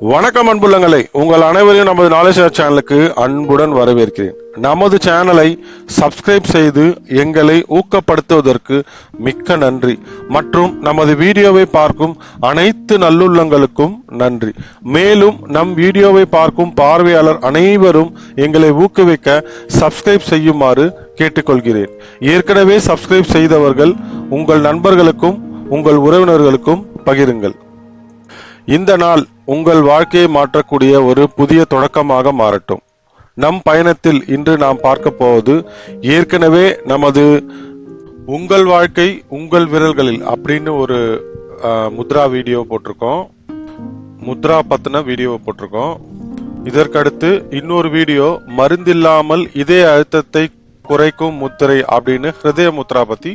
வணக்கம் அன்புள்ளங்களை உங்கள் அனைவரையும் நமது நாலேஜ் சேனலுக்கு அன்புடன் வரவேற்கிறேன். நமது சேனலை சப்ஸ்கிரைப் செய்து எங்களை ஊக்கப்படுத்துவதற்கு மிக்க நன்றி. மற்றும் நமது வீடியோவை பார்க்கும் அனைத்து நல்லுள்ளங்களுக்கும் நன்றி. மேலும் நம் வீடியோவை பார்க்கும் பார்வையாளர் அனைவரும் எங்களை ஊக்குவிக்க சப்ஸ்கிரைப் செய்யுமாறு கேட்டுக்கொள்கிறேன். ஏற்கனவே சப்ஸ்கிரைப் செய்தவர்கள் உங்கள் நண்பர்களுக்கும் உங்கள் உறவினர்களுக்கும் பகிருங்கள். இந்த நாள் உங்கள் வாழ்க்கையை மாற்றக்கூடிய ஒரு புதிய தொடக்கமாக மாறட்டும். நம் பயணத்தில் இன்று நாம் பார்க்க போவது ஏற்கனவே நமது உங்கள் வாழ்க்கை உங்கள் விரல்களில் அப்படின்னு ஒரு முத்ரா வீடியோ போட்டிருக்கோம். முத்ரா பத்தின வீடியோ போட்டிருக்கோம். இதற்கடுத்து இன்னொரு வீடியோ மருந்தில்லாமல் இதே அழுத்தத்தை குறைக்கும் முத்திரை அப்படின்னு ஹிருதய முத்ரா பத்தி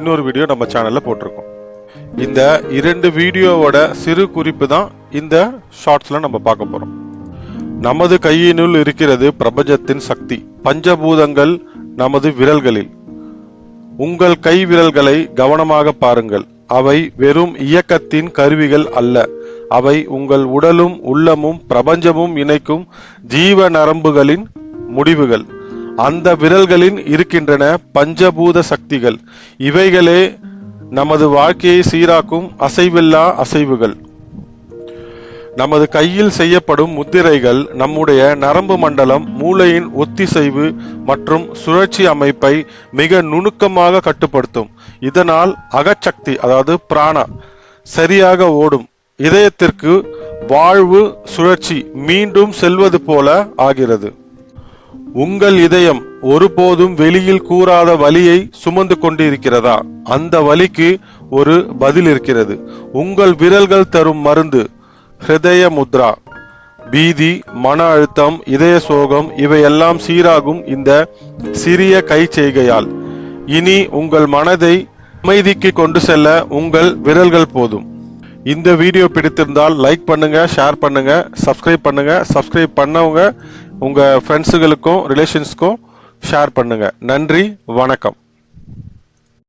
இன்னொரு வீடியோ நம்ம சேனல்ல போட்டிருக்கோம். இந்த இரண்டு வீடியோவோட சிறு குறிப்பு தான் இந்த ஷார்ட்ஸ்ல நம்ம பார்க்க போறோம். நமது கையினுள் இருக்கிறது பிரபஞ்சத்தின் சக்தி. பஞ்சபூதங்கள் நமது விரல்களில். உங்கள் கை விரல்களை கவனமாக பாருங்கள். அவை வெறும் இயக்கத்தின் கருவிகள் அல்ல. அவை உங்கள் உடலும் உள்ளமும் பிரபஞ்சமும் இணைக்கும் ஜீவ நரம்புகளின் முடிவுகள். அந்த விரல்களில் இருக்கின்றன பஞ்சபூத சக்திகள். இவைகளே நமது வாழ்க்கையை சீராக்கும் அசைவில்லா அசைவுகள். நமது கையில் செய்யப்படும் முத்திரைகள் நம்முடைய நரம்பு மண்டலம் மூளையின் ஒத்திசைவு மற்றும் சுழற்சி அமைப்பை மிக நுணுக்கமாக கட்டுப்படுத்தும். இதனால் அகச்சக்தி அதாவது பிராணா சரியாக ஓடும். இதயத்திற்கு வாழ்வு சுழற்சி மீண்டும் செல்வது போல ஆகிறது. உங்கள் இதயம் ஒருபோதும் வெளியில் கூறாத வலியை சுமந்து கொண்டிருக்கிறதா? அந்த வலிக்கு ஒரு பதில் இருக்கிறது. உங்கள் விரல்கள் தரும் மருந்து ஹிருதய முத்ரா பீதி மன அழுத்தம் இதய சோகம் இவையெல்லாம் சீராகும் இந்த சிறிய கை செய்கையால் இனி உங்கள் மனதை அமைதிக்கு கொண்டு செல்ல உங்கள் விரல்கள் போதும். இந்த வீடியோ பிடித்திருந்தால் லைக் பண்ணுங்க ஷேர் பண்ணுங்க சப்ஸ்கிரைப் பண்ணுங்க சப்ஸ்கிரைப் பண்ணவங்க உங்க ஃப்ரெண்ட்ஸுகளுக்கும் ரிலேஷன்ஸ்க்கும் ஷேர் பண்ணுங்க. நன்றி வணக்கம்.